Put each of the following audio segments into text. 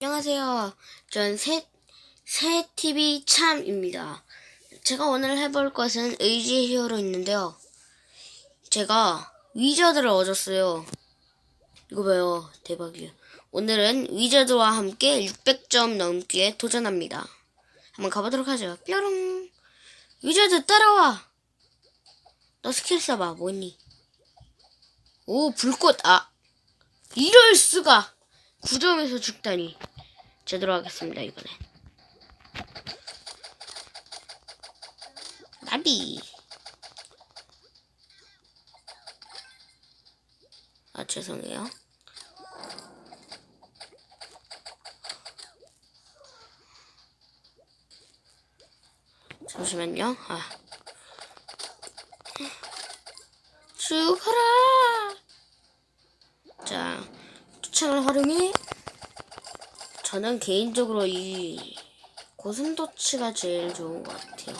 안녕하세요. 전 새, 새 TV 참입니다. 제가 오늘 해볼 것은 의지 히어로 있는데요. 제가 위저드를 얻었어요. 이거 봐요. 대박이에요. 오늘은 위저드와 함께 600점 넘기에 도전합니다. 한번 가보도록 하죠. 뾰롱. 위저드 따라와. 너 스킬 써봐. 뭐니? 오, 불꽃. 아. 이럴 수가. 9점에서 죽다니. 제대로 하겠습니다, 이번에. 나비. 아, 죄송해요. 잠시만요. 아. 죽어라! 자, 투창을 활용해 저는 개인적으로 이 고슴도치가 제일 좋은 것 같아요.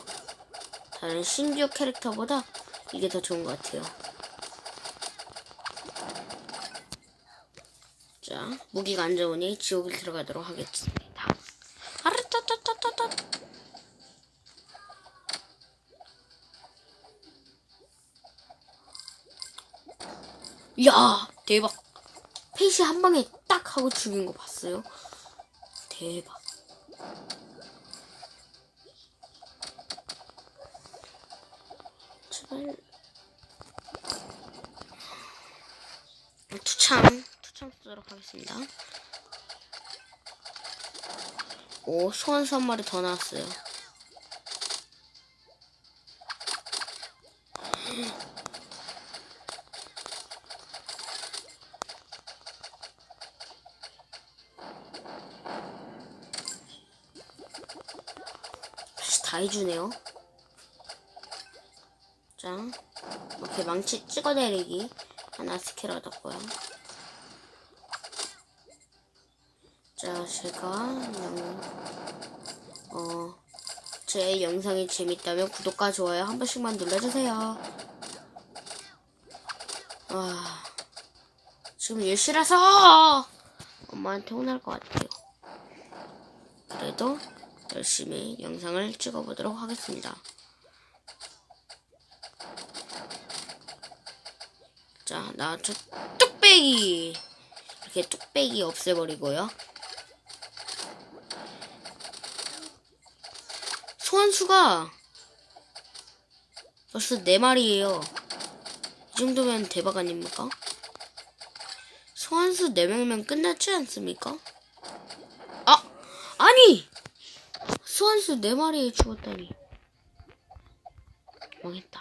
다른 신규 캐릭터보다 이게 더 좋은 것 같아요. 자, 무기가 안 좋으니 지옥을 들어가도록 하겠습니다. 아르따따따따따. 야, 대박. 페이시 한 방에 딱 하고 죽인 거 봤어요? 대박. 제발. 투창, 투창 쓰도록 하겠습니다. 오, 소환수 한 마리 더 나왔어요. 다 해주네요. 자, 이렇게 망치 찍어내리기 하나 스킬 얻었고요. 자, 제가 영, 어, 제 영상이 재밌다면 구독과 좋아요 한 번씩만 눌러주세요. 와, 지금 10시라서 엄마한테 혼날 것 같아요. 그래도 열심히 영상을 찍어보도록 하겠습니다. 자, 나 저 뚝배기 이렇게 뚝배기 없애버리고요. 소환수가 벌써 네 마리예요. 이 정도면 대박 아닙니까? 소환수 4명이면 끝났지 않습니까? 아! 아니! 소환수 4마리에 죽었다니. 망했다.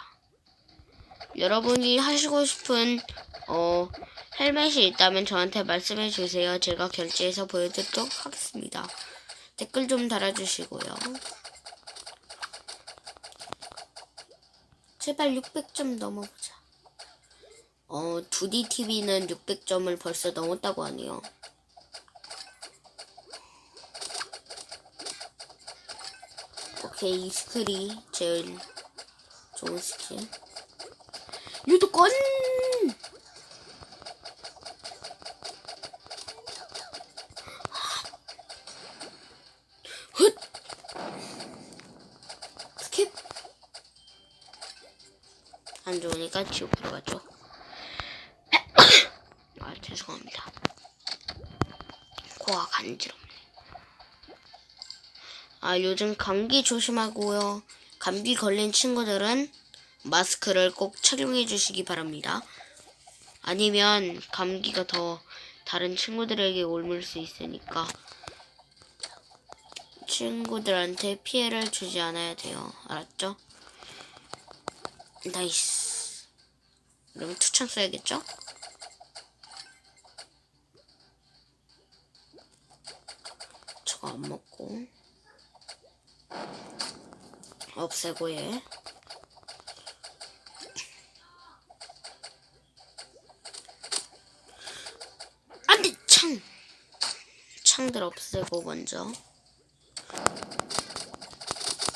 여러분이 하시고 싶은, 어, 헬멧이 있다면 저한테 말씀해 주세요. 제가 결제해서 보여드리도록 하겠습니다. 댓글 좀 달아주시고요. 제발 600점 넘어보자. 어, 2D TV는 600점을 벌써 넘었다고 하네요. 이 스킬이 제일 좋은 스킬. 유도권! 훗! 스킵! 안 좋으니까 지옥 들어가죠. 아, 죄송합니다. 코가 간지럽네. 아, 요즘 감기 조심하고요. 감기 걸린 친구들은 마스크를 꼭 착용해 주시기 바랍니다. 아니면 감기가 더 다른 친구들에게 옮을 수 있으니까 친구들한테 피해를 주지 않아야 돼요. 알았죠? 나이스. 그러면 투창 써야겠죠? 저거 안 먹고 없애고 얘 안돼 창. 창들 없애고 먼저.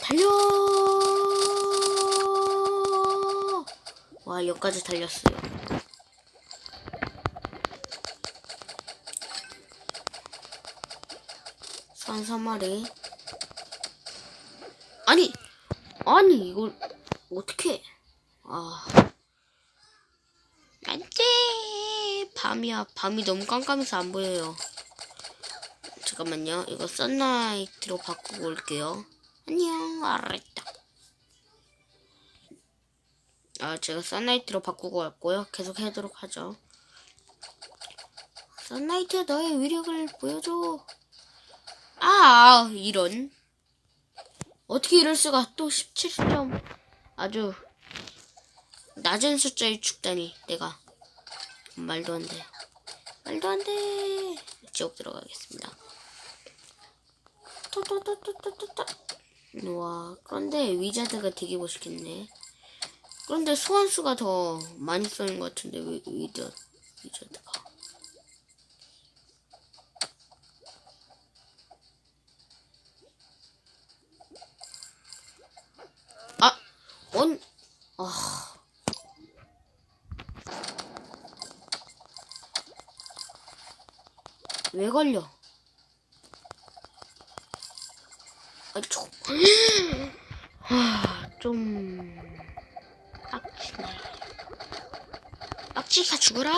달려! 와 여기까지 달렸어요. 선 3마리. 아니, 아니, 이걸, 어떻게, 아. 안 돼! 밤이야. 밤이 너무 깜깜해서 안 보여요. 잠깐만요. 이거 썬라이트로 바꾸고 올게요. 안녕, 알았다. 아, 제가 썬라이트로 바꾸고 왔고요. 계속 하도록 하죠. 썬라이트 너의 위력을 보여줘. 아, 이런. 어떻게 이럴 수가 또 17점. 아주 낮은 숫자를 죽다니 내가 말도 안 돼. 말도 안 돼. 지옥 들어가겠습니다. 토토토토토토토. 와, 그런데 위자드가 되게 멋있겠네. 그런데 소환수가 더 많이 쓰는 것 같은데 왜 위자 위자드가? 언, 아. 왜 걸려? 아, 저, 아, 좀, 빡치네. 빡치가 죽어라!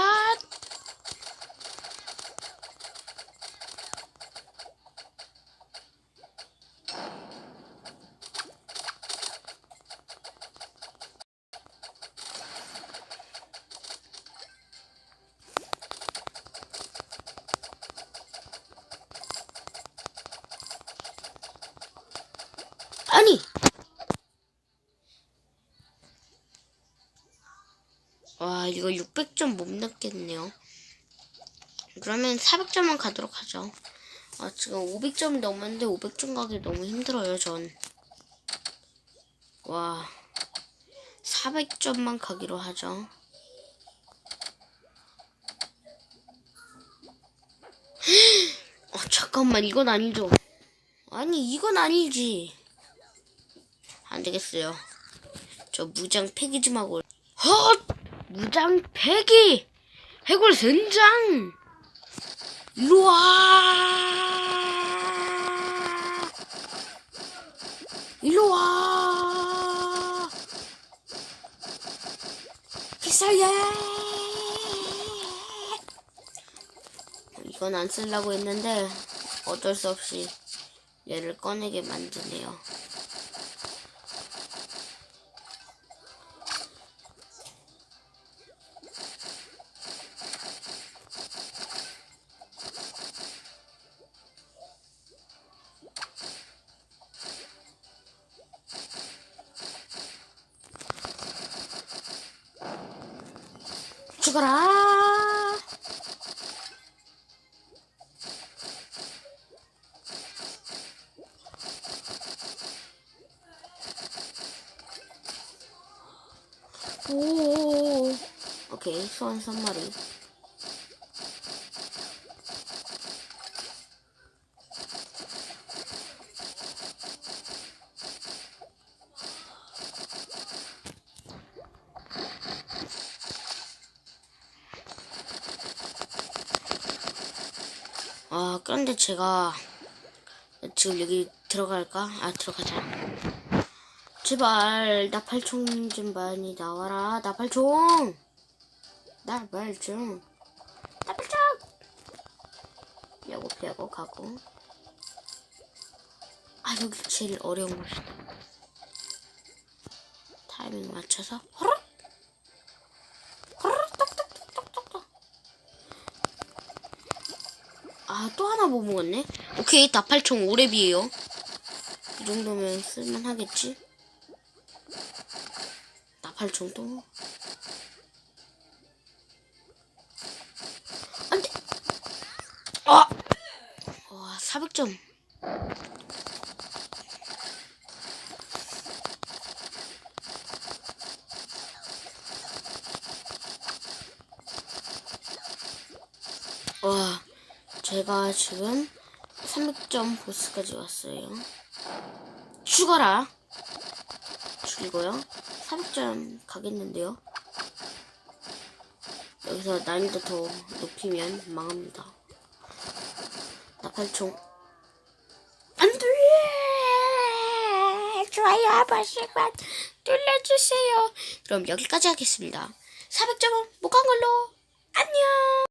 아니! 와, 이거 600점 못 넣겠네요. 그러면 400점만 가도록 하죠. 아, 지금 500점 넘었는데 500점 가기 너무 힘들어요, 전. 와, 400점만 가기로 하죠. 어, 잠깐만, 이건 아니죠. 아니, 이건 아니지. 안 되겠어요. 저 무장 폐기 좀 하고. 헛! 무장 폐기! 해골 선장! 일로 와! 일로 와! 필살기! 이건 안 쓰려고 했는데 어쩔 수 없이 얘를 꺼내게 만드네요. 죽어라! 오, 오케이, 소환 3마리. 아, 그런데 제가 지금 여기 들어갈까? 아, 들어가자. 제발 나팔총 좀 많이 나와라. 나팔총. 나팔총. 나팔총. 피하고 피하고 가고. 아, 여기 제일 어려운 곳이다. 타이밍 맞춰서 허락. 또 하나 못 먹었네? 오케이, 나팔총 오랩이에요. 이 정도면 쓸만하겠지? 나팔총 또. 안 돼! 아! 와, 400점. 와, 제가 지금 300점 보스까지 왔어요. 죽어라! 죽이고요. 300점 가겠는데요. 여기서 난이도 더 높이면 망합니다. 나팔총. 안 돼! 좋아요 한 번씩만 눌러주세요. 그럼 여기까지 하겠습니다. 400점은 못 간 걸로 안녕!